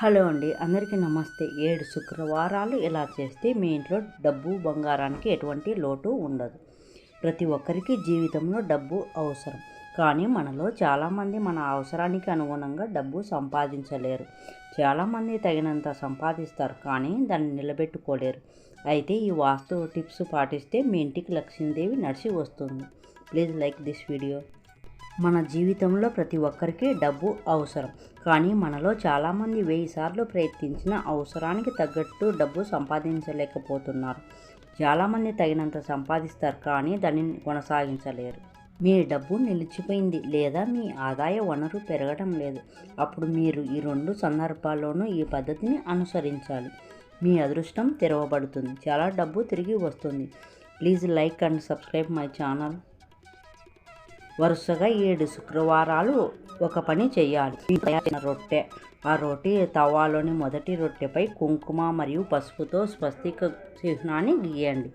Hello అండి అందరికీ నమస్తే. ఏడు శుక్రవారాలు ఇలా చేస్తే మీ ఇంట్లో డబ్బు బంగారానికి ఎటువంటి లోటు ఉండదు. ప్రతి ఒక్కరికి జీవితంలో డబ్బు అవసరం. కానీ మనలో చాలామంది మన అవసరానికి అనుగుణంగా డబ్బు సంపాదించలేరు. చాలామంది తగినంత సంపాదిస్తారు కానీ దాన్ని నిలబెట్టుకోలేరు. అయితే ఈ వాస్తు టిప్స్ పాటిస్తే మీ ఇంటికి లక్ష్మీదేవి నడిచి వస్తుంది. Please like this video. మన జీవితంలో ప్రతి ఒక్కరికి డబ్బు అవసరం. కానీ మనలో చాలామంది వెయ్యి సార్లు ప్రయత్నించిన అవసరానికి తగ్గట్టు డబ్బు సంపాదించలేకపోతున్నారు. చాలామంది తగినంత సంపాదిస్తారు కానీ దానిని కొనసాగించలేరు. మీ డబ్బు నిలిచిపోయింది లేదా మీ ఆదాయ వనరు పెరగడం లేదు. అప్పుడు మీరు ఈ రెండు సందర్భాల్లోనూ ఈ పద్ధతిని అనుసరించాలి. మీ అదృష్టం తెరవబడుతుంది. చాలా డబ్బు తిరిగి వస్తుంది. Please like and subscribe my channel. వరుసగా ఏడు శుక్రవారాలు ఒక పని చేయాలి. రొట్టె. ఆ రొట్టె తవాలోని మొదటి రొట్టెపై కుంకుమ మరియు పసుపుతో స్వస్తిక చిహ్నాన్ని గీయండి.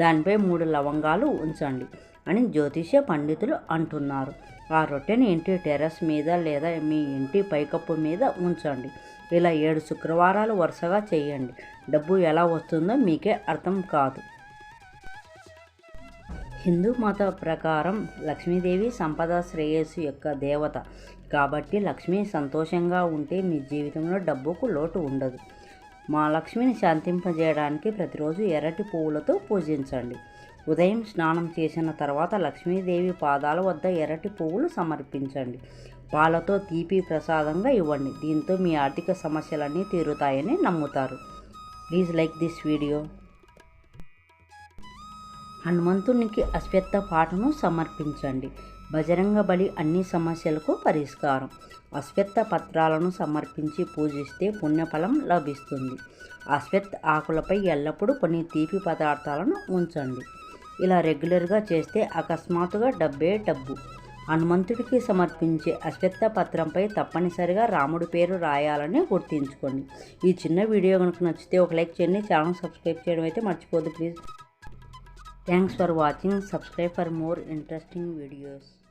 దానిపై మూడు లవంగాలు ఉంచండి అని జ్యోతిష పండితులు అంటున్నారు. ఆ రొట్టెని ఇంటి టెర్రస్ మీద లేదా మీ ఇంటి పైకప్పు మీద ఉంచండి. ఇలా ఏడు శుక్రవారాలు వరుసగా చేయండి. డబ్బు ఎలా వస్తుందో మీకే అర్థం కాదు. హిందూ మత ప్రకారం లక్ష్మీదేవి సంపద శ్రేయస్సు యొక్క దేవత. కాబట్టి లక్ష్మి సంతోషంగా ఉంటే మీ జీవితంలో డబ్బుకు లోటు ఉండదు. మా లక్ష్మిని శాంతింపజేయడానికి ప్రతిరోజు ఎర్రటి పువ్వులతో పూజించండి. ఉదయం స్నానం చేసిన తర్వాత లక్ష్మీదేవి పాదాల వద్ద ఎర్రటి పువ్వులు సమర్పించండి. పాలతో తీపి ప్రసాదంగా ఇవ్వండి. దీంతో మీ ఆర్థిక సమస్యలన్నీ తీరుతాయని నమ్ముతారు. Please like this video. హనుమంతునికి అశ్వత్థ పాటను సమర్పించండి. బజరంగ బలి అన్ని సమస్యలకు పరిష్కారం. అశ్వత్థ పత్రాలను సమర్పించి పూజిస్తే పుణ్యఫలం లభిస్తుంది. అశ్వత్ ఆకులపై ఎల్లప్పుడూ కొన్ని తీపి పదార్థాలను ఉంచండి. ఇలా రెగ్యులర్గా చేస్తే అకస్మాత్తుగా డబ్బే డబ్బు. హనుమంతుడికి సమర్పించే అశ్వత్థ పత్రంపై తప్పనిసరిగా రాముడి పేరు రాయాలని గుర్తుంచుకోండి. ఈ చిన్న వీడియో కనుక నచ్చితే ఒక లైక్ చేయండి. ఛానల్ సబ్స్క్రైబ్ చేయడం అయితే మర్చిపోదు please. Thanks for watching. Subscribe for more interesting videos.